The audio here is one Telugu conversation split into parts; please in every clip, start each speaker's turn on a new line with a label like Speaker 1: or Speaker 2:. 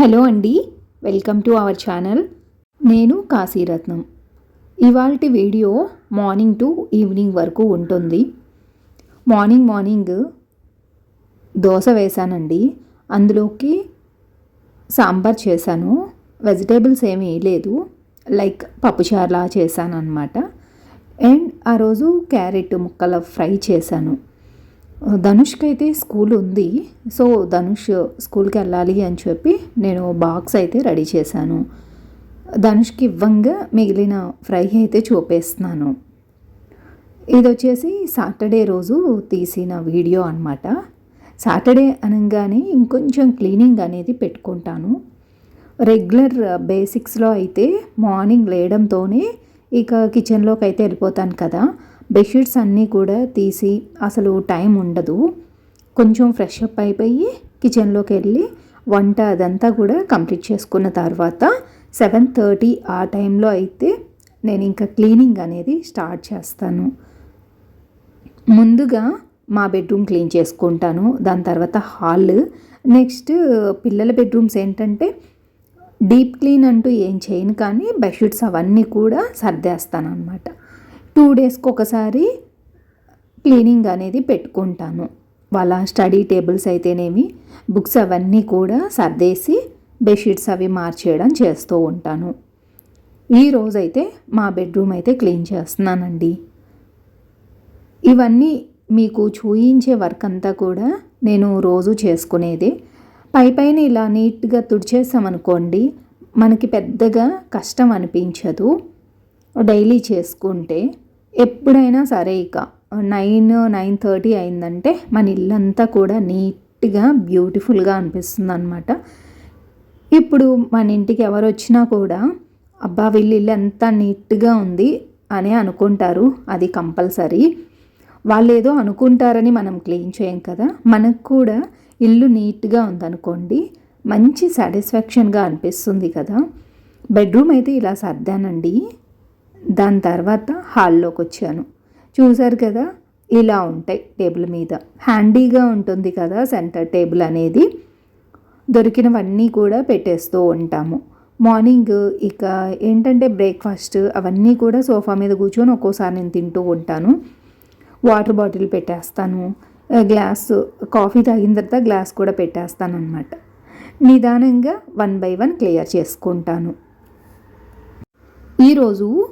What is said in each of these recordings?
Speaker 1: హలో అండి వెల్కమ్ టు అవర్ ఛానల్. నేను కాశీరత్నం. ఇవాళ వీడియో మార్నింగ్ టు ఈవినింగ్ వరకు ఉంటుంది. మార్నింగ్ మార్నింగ్ దోశ వేశానండి. అందులోకి సాంబార్ చేశాను. వెజిటేబుల్స్ ఏమీ లేదు. లైక్ పప్పుచారులా చేశాను అనమాట అండ్ ఆ రోజు క్యారెట్ ముక్కల ఫ్రై చేశాను. ధనుష్కి అయితే స్కూల్ ఉంది. సో ధనుష్ స్కూల్కి వెళ్ళాలి అని చెప్పి నేను బాక్స్ అయితే రెడీ చేశాను. ధనుష్కి ఇవ్వంగా మిగిలిన ఫ్రై అయితే చూపేస్తున్నాను. ఇది వచ్చేసి సాటర్డే రోజు తీసిన వీడియో అనమాట సాటర్డే అనగానే ఇంకొంచెం క్లీనింగ్ అనేది పెట్టుకుంటాను. రెగ్యులర్ బేసిక్స్లో అయితే మార్నింగ్ లేయడంతోనే ఇక కిచెన్లోకి అయితే వెళ్ళిపోతాను కదా. బెడ్షీట్స్ అన్నీ కూడా తీసి అసలు టైం ఉండదు. కొంచెం ఫ్రెష్ అప్ అయిపోయి కిచెన్లోకి వెళ్ళి వంట అదంతా కూడా కంప్లీట్ చేసుకున్న తర్వాత సెవెన్ థర్టీ ఆ టైంలో అయితే నేను ఇంకా క్లీనింగ్ అనేది స్టార్ట్ చేస్తాను. ముందుగా మా బెడ్రూమ్ క్లీన్ చేసుకుంటాను. దాని తర్వాత హాల్. నెక్స్ట్ పిల్లల బెడ్రూమ్స్ ఏంటంటే డీప్ క్లీన్ అంటూ ఏం చేయను కానీ బెడ్షీట్స్ అవన్నీ కూడా సర్దేస్తాను అనమాట టూ డేస్కి ఒకసారి క్లీనింగ్ అనేది పెట్టుకుంటాను. వాళ్ళ స్టడీ టేబుల్స్ అయితేనేమి బుక్స్ అవన్నీ కూడా సర్దేసి బెడ్షీట్స్ అవి మార్చేయడం చేస్తూ ఉంటాను. ఈరోజైతే మా బెడ్రూమ్ అయితే క్లీన్ చేస్తున్నానండి. ఇవన్నీ మీకు చూయించే వర్క్ అంతా కూడా నేను రోజు చేసుకునేదే. పై పైన ఇలా నీట్గా తుడిచేసామనుకోండి మనకి పెద్దగా కష్టం అనిపించదు. డైలీ చేసుకుంటే ఎప్పుడైనా సరే ఇక నైన్ నైన్ థర్టీ అయిందంటే మన ఇల్లంతా కూడా నీట్గా బ్యూటిఫుల్గా అనిపిస్తుంది అనమాట ఇప్పుడు మన ఇంటికి ఎవరు వచ్చినా కూడా అబ్బా వీళ్ళు ఇల్లు ఎంత నీట్గా ఉంది అని అనుకుంటారు. అది కంపల్సరీ. వాళ్ళు ఏదో అనుకుంటారని మనం క్లీన్ చేయం కదా. మనకు కూడా ఇల్లు నీట్గా ఉందనుకోండి మంచి సాటిస్ఫాక్షన్గా అనిపిస్తుంది కదా. బెడ్రూమ్ అయితే ఇలా సర్దానండి. దాని తర్వాత హాల్లోకి వచ్చాను చూసారు కదా? ఇలా ఉంటాయి టేబుల్ మీద. హ్యాండీగా ఉంటుంది కదా సెంటర్ టేబుల్ అనేది. దొరికినవన్నీ కూడా పెట్టేస్తూ ఉంటాము. మార్నింగ్ ఇక ఏంటంటే బ్రేక్ఫాస్ట్ అవన్నీ కూడా సోఫా మీద కూర్చొని ఒక్కోసారి నేను తింటూ ఉంటాను. వాటర్ బాటిల్ పెట్టేస్తాను. గ్లాస్ కాఫీ తాగిన తర్వాత గ్లాస్ కూడా పెట్టేస్తాను అనమాట నిదానంగా వన్ బై వన్ క్లియర్ చేసుకుంటాను. ఈరోజు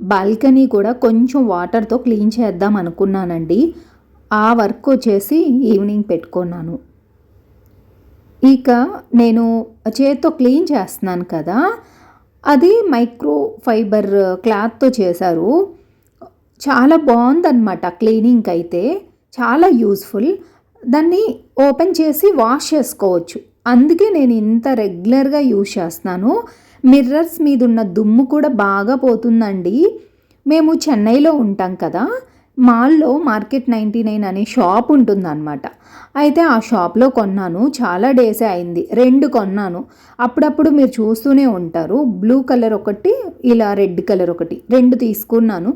Speaker 1: బాల్కనీ కూడా కొంచెం వాటర్తో క్లీన్ చేద్దాం అనుకున్నానండి. ఆ వర్క్ వచ్చేసి ఈవినింగ్ పెట్టుకున్నాను. ఇక నేను చేత్తో క్లీన్ చేస్తున్నాను కదా. అది మైక్రో ఫైబర్ క్లాత్తో చేశారు. చాలా బాగుందన్నమాట క్లీనింగ్ అయితే. చాలా యూస్ఫుల్. దాన్ని ఓపెన్ చేసి వాష్ చేసుకోవచ్చు. అందుకే నేను ఇంత రెగ్యులర్గా యూజ్ చేస్తున్నాను. మిర్రర్స్ మీద ఉన్న దుమ్ము కూడా బాగా పోతుందండి. మేము చెన్నైలో ఉంటాం కదా మాల్లో మార్కెట్ నైంటీ నైన్ అనే షాప్ ఉంటుందన్నమాట. అయితే ఆ షాప్లో కొన్నాను చాలా డేసే అయింది. రెండు కొన్నాను. అప్పుడప్పుడు మీరు చూస్తూనే ఉంటారు. బ్లూ కలర్ ఒకటి ఇలా రెడ్ కలర్ ఒకటి రెండు తీసుకున్నాను.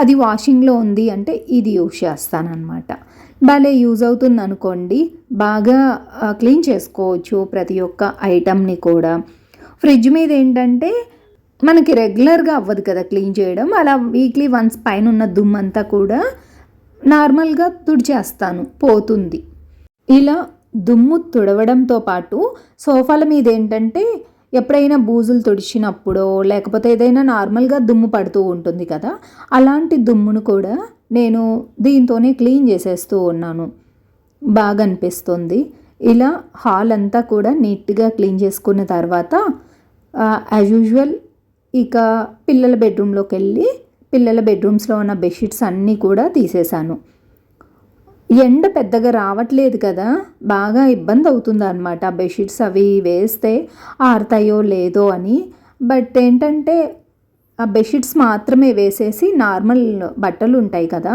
Speaker 1: అది వాషింగ్లో ఉంది అంటే ఇది యూజ్ చేస్తానన్నమాట. భలే యూజ్ అవుతుంది అనుకోండి బాగా క్లీన్ చేసుకోవచ్చు ప్రతి ఒక్క ఐటమ్ని కూడా. ఫ్రిడ్జ్ మీద ఏంటంటే మనకి రెగ్యులర్గా అవ్వదు కదా క్లీన్ చేయడం. అలా వీక్లీ వన్స్ పైన ఉన్న దుమ్మంతా కూడా నార్మల్గా తుడిచేస్తాను. పోతుంది. ఇలా దుమ్ము తుడవడంతో పాటు సోఫాల మీద ఏంటంటే ఎప్పుడైనా బూజులు తుడిచినప్పుడో లేకపోతే ఏదైనా నార్మల్గా దుమ్ము పడుతూ ఉంటుంది కదా అలాంటి దుమ్మును కూడా నేను దీంతోనే క్లీన్ చేసేస్తూ ఉన్నాను. బాగా అనిపిస్తుంది. ఇలా హాల్ అంతా కూడా నీట్గా క్లీన్ చేసుకున్న తర్వాత యాజ్ యూజువల్ ఇక పిల్లల బెడ్రూమ్లోకి వెళ్ళి పిల్లల బెడ్రూమ్స్లో ఉన్న బెడ్షీట్స్ అన్నీ కూడా తీసేశాను. ఎండ పెద్దగా రావట్లేదు కదా బాగా ఇబ్బంది అవుతుంది అనమాట బెడ్షీట్స్ అవి వేస్తే ఆరుతాయో లేదో అని. బట్ ఏంటంటే ఆ బెడ్షీట్స్ మాత్రమే వేసేసి నార్మల్ బట్టలు ఉంటాయి కదా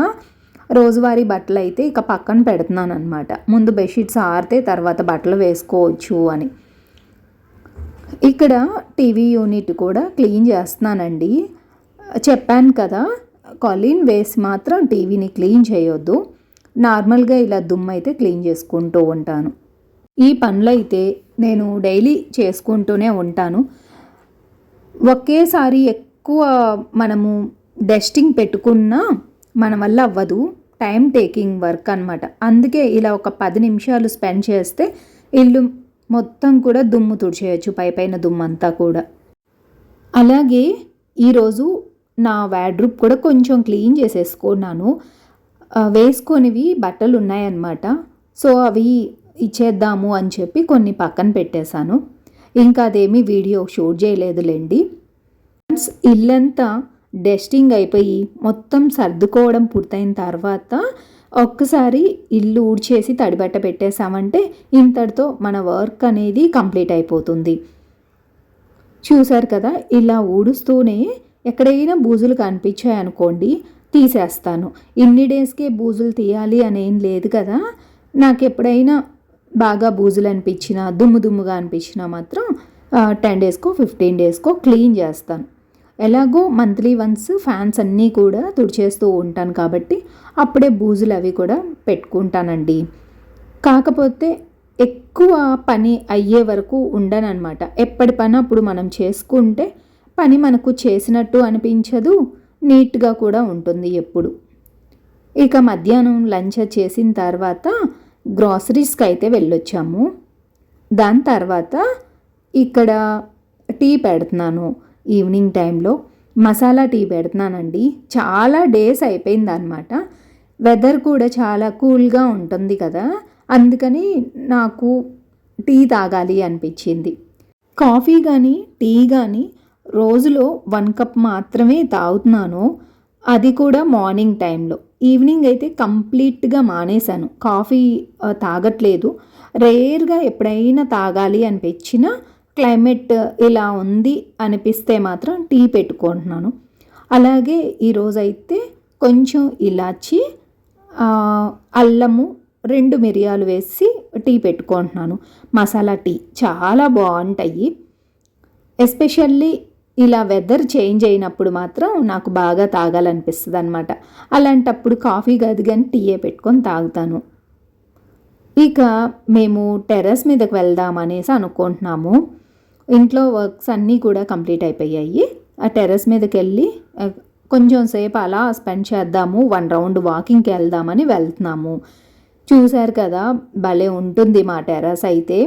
Speaker 1: రోజువారీ బట్టలు అయితే ఇక పక్కన పెడుతున్నాను అనమాట ముందు బెడ్షీట్స్ ఆరితే తర్వాత బట్టలు వేసుకోవచ్చు అని. ఇక్కడ టీవీ యూనిట్ కూడా క్లీన్ చేస్తున్నానండి. చెప్పాను కదా కాలిన్ వేసి మాత్రం టీవీని క్లీన్ చేయొద్దు. నార్మల్గా ఇలా దుమ్ము అయితే క్లీన్ చేసుకుంటూ ఉంటాను. ఈ పనులైతే నేను డైలీ చేసుకుంటూనే ఉంటాను. ఒకేసారి ఎక్కువ మనము డస్టింగ్ పెట్టుకున్నా మన వల్ల అవ్వదు. టైం టేకింగ్ వర్క్ అనమాట అందుకే ఇలా ఒక పది నిమిషాలు స్పెండ్ చేస్తే ఇల్లు మొత్తం కూడా దుమ్ము తుడిచేయచ్చు పై పైన దుమ్ము అంతా కూడా. అలాగే ఈరోజు నా వ్యాడ్రూప్ కూడా కొంచెం క్లీన్ చేసేసుకున్నాను. వేసుకొనివి బట్టలు ఉన్నాయన్నమాట సో అవి ఇచ్చేద్దాము అని చెప్పి కొన్ని పక్కన పెట్టేశాను. ఇంకా అదేమీ వీడియో షూట్ చేయలేదులేండి. ఫ్రెండ్స్ ఇల్లంతా డస్టింగ్ అయిపోయి మొత్తం సర్దుకోవడం పూర్తయిన తర్వాత ఒక్కసారి ఇల్లు ఊడ్చేసి తడిబట్ట పెట్టేశామంటే ఇంతటితో మన వర్క్ అనేది కంప్లీట్ అయిపోతుంది. చూశారు కదా ఇలా ఊడుస్తూనే ఎక్కడైనా బూజులు కనిపించాయి అనుకోండి తీసేస్తాను. ఇన్ని డేస్కే బూజులు తీయాలి అని ఏం లేదు కదా నాకు ఎప్పుడైనా బాగా బూజులు అనిపించినా దుమ్ము దుమ్ముగా అనిపించినా మాత్రం టెన్ డేస్కో ఫిఫ్టీన్ డేస్కో క్లీన్ చేస్తాను. ఎలాగో మంత్లీ వన్స్ ఫ్యాన్స్ అన్నీ కూడా తుడిచేస్తూ ఉంటాను కాబట్టి అప్పుడే బూజులు అవి కూడా పెట్టుకుంటానండి. కాకపోతే ఎక్కువ పని అయ్యే వరకు ఉండనన్నమాట. ఎప్పటి పని అప్పుడు మనం చేసుకుంటే పని మనకు చేసినట్టు అనిపించదు నీట్గా కూడా ఉంటుంది ఎప్పుడు. ఇక మధ్యాహ్నం లంచ్ చేసిన తర్వాత గ్రాసరీస్కి అయితే వెళ్ళొచ్చాము. దాని తర్వాత ఇక్కడ టీ పెడుతున్నాను. ఈవినింగ్ టైంలో మసాలా టీ పెడుతున్నానండి. చాలా డేస్ అయిపోయింది అనమాట వెదర్ కూడా చాలా కూల్గా ఉంటుంది కదా. అందుకని నాకు టీ తాగాలి అనిపించింది. కాఫీ కానీ టీ కానీ రోజులో వన్ కప్ మాత్రమే తాగుతున్నాను. అది కూడా మార్నింగ్ టైంలో. ఈవినింగ్ అయితే కంప్లీట్గా మానేశాను. కాఫీ తాగట్లేదు. రేర్గా ఎప్పుడైనా తాగాలి అనిపించినా క్లైమేట్ ఇలా ఉంది అనిపిస్తే మాత్రం టీ పెట్టుకుంటున్నాను. అలాగే ఈరోజైతే కొంచెం ఇలాచి అల్లము రెండు మిరియాలు వేసి టీ పెట్టుకుంటున్నాను. మసాలా టీ చాలా బాగుంటాయి. ఎస్పెషల్లీ ఇలా వెదర్ చేంజ్ అయినప్పుడు మాత్రం నాకు బాగా తాగాలనిపిస్తుంది అనమాట అలాంటప్పుడు కాఫీ కాదు కానీ టీయే పెట్టుకొని తాగుతాను. ఇక మేము టెర్రస్ మీదకి వెళ్దాం అనేసి అనుకుంటున్నాము. ఇంట్లో వర్క్స్ అన్నీ కూడా కంప్లీట్ అయిపోయాయి. ఆ టెర్రస్ మీదకి వెళ్ళి కొంచెం సేపు అలా స్పెండ్ చేద్దాము వన్ రౌండ్ వాకింగ్కి వెళ్దామని వెళ్తున్నాము. చూశారు కదా భలే ఉంటుంది మా టెర్రస్ అయితే.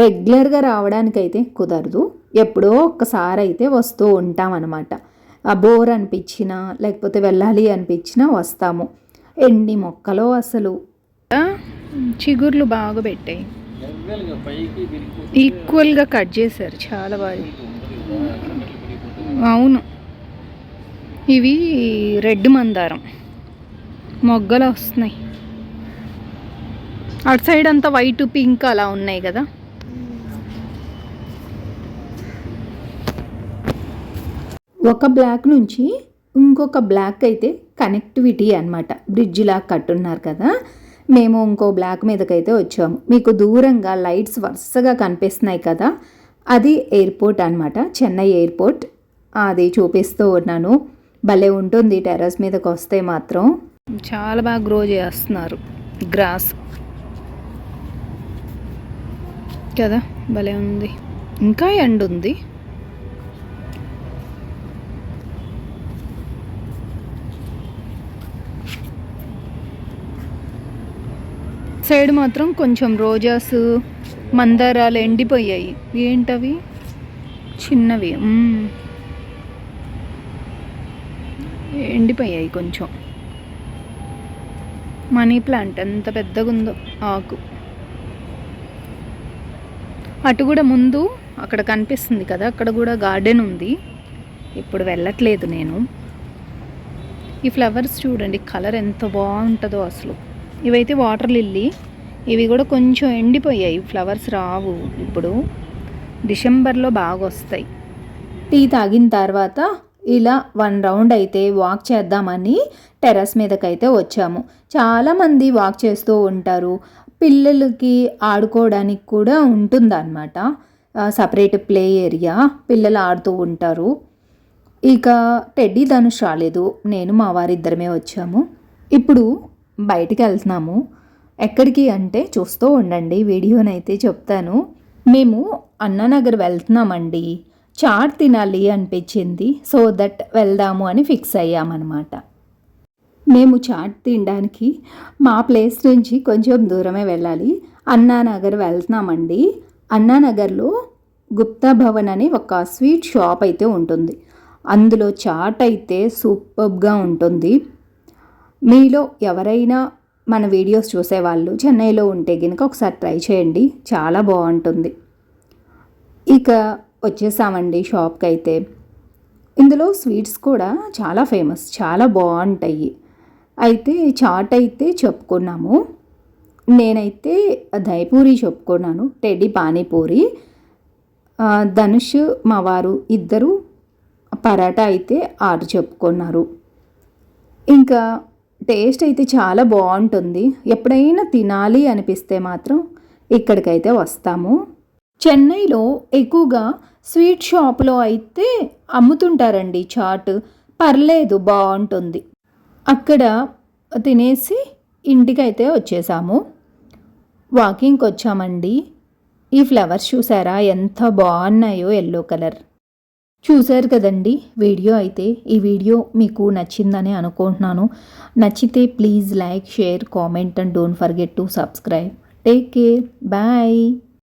Speaker 1: రెగ్యులర్గా రావడానికైతే కుదరదు. ఎప్పుడో ఒక్కసారి అయితే వస్తూ ఉంటామన్నమాట ఆ బోర్ అనిపించినా లేకపోతే వెళ్ళాలి అనిపించినా వస్తాము. ఎన్ని మొక్కలో అసలు. చిగుర్లు బాగా పెట్టాయి. ఈక్వల్గా కట్ చేశారు. చాలా బాగా. అవును. ఇవి రెడ్ మందారం. మొగ్గలు వస్తున్నాయి. అటు సైడ్ అంతా వైట్ పింక్ అలా ఉన్నాయి కదా. ఒక బ్లాక్ నుంచి ఇంకొక బ్లాక్ అయితే కనెక్టివిటీ అనమాట బ్రిడ్జ్ లాగా కట్టున్నారు కదా. మేము ఇంకో బ్లాక్ మీదకైతే వచ్చాము. మీకు దూరంగా లైట్స్ వరుసగా కనిపిస్తున్నాయి కదా అది ఎయిర్పోర్ట్ అనమాట చెన్నై ఎయిర్పోర్ట్. అది చూపిస్తూ ఉన్నాను. భలే ఉంటుంది టెర్రస్ మీదకి వస్తే మాత్రం. చాలా బాగా గ్రో చేస్తున్నారు. గ్రాస్. కదా భలే ఉంది. ఇంకా ఎండ్ ఉంది సైడ్ మాత్రం కొంచెం రోజాస్ మందారాలు ఎండిపోయాయి. ఏంటవి? చిన్నవి. ఎండిపోయాయి కొంచెం. మనీ ప్లాంట్ ఎంత పెద్దగా ఉందో ఆకు. అటు కూడా ముందు అక్కడ కనిపిస్తుంది కదా అక్కడ కూడా గార్డెన్ ఉంది. ఇప్పుడు వెళ్ళట్లేదు నేను. ఈ ఫ్లవర్స్ చూడండి కలర్ ఎంత బాగుంటుందో అసలు. ఇవైతే వాటర్ లిల్లీ. ఇవి కూడా కొంచెం ఎండిపోయాయి. ఫ్లవర్స్ రావు ఇప్పుడు. డిసెంబర్లో బాగా వస్తాయి. టీ తాగిన తర్వాత ఇలా వన్ రౌండ్ అయితే వాక్ చేద్దామని టెర్రస్ మీదకైతే వచ్చాము. చాలామంది వాక్ చేస్తూ ఉంటారు. పిల్లలకి ఆడుకోవడానికి కూడా ఉంటుందన్నమాట. Separate play area. పిల్లలు ఆడుతూ ఉంటారు. ఇక టెడ్డీ ధనుష్ రాలేదు. నేను మా వారిద్దరమే వచ్చాము. ఇప్పుడు బయటికి వెళ్తున్నాము ఎక్కడికి అంటే చూస్తూ ఉండండి వీడియోనైతే చెప్తాను. మేము అన్నానగర్ వెళ్తున్నామండి. చాట్ తినాలి అనిపించింది. సో దట్ వెళ్దాము అని ఫిక్స్ అయ్యామన్నమాట. మేము చాట్ తినడానికి మా ప్లేస్ నుంచి కొంచెం దూరమే వెళ్ళాలి. అన్నానగర్ వెళ్తున్నామండి. అన్నానగర్లో గుప్తా భవన్ అని ఒక స్వీట్ షాప్ అయితే ఉంటుంది. అందులో చాట్ అయితే సూపర్గా ఉంటుంది. మీలో ఎవరైనా మన వీడియోస్ చూసేవాళ్ళు చెన్నైలో ఉంటే కనుక ఒకసారి ట్రై చేయండి. చాలా బాగుంటుంది. ఇక వచ్చేసామండి షాప్కి అయితే ఇందులో స్వీట్స్ కూడా చాలా ఫేమస్ చాలా బాగుంటాయి. అయితే చాట్ అయితే చెప్పుకున్నాము. నేనైతే దయపూరి చెప్పుకున్నాను టెడ్డీ పానీపూరి. ధనుష్ మా వారు ఇద్దరు పరాటా అయితే ఆర్డర్ చెప్పుకున్నారు. ఇంకా టేస్ట్ అయితే చాలా బాగుంటుంది. ఎప్పుడైనా తినాలి అనిపిస్తే మాత్రం ఇక్కడికైతే వస్తాము. చెన్నైలో ఎక్కువగా స్వీట్ షాప్లో అయితే అమ్ముతుంటారండి చాట్. పర్లేదు బాగుంటుంది. అక్కడ తినేసి ఇంటికైతే వచ్చేసాము. వాకింగ్కి వచ్చామండి ఈ ఫ్లవర్స్ చూసారా? ఎంత బాగున్నాయో ఎల్లో కలర్. చూశారు కదండి వీడియో అయితే. ఈ వీడియో మీకు నచ్చిందని అనుకుంటున్నాను. నచ్చితే please like share comment and don't forget to subscribe. Take care. Bye.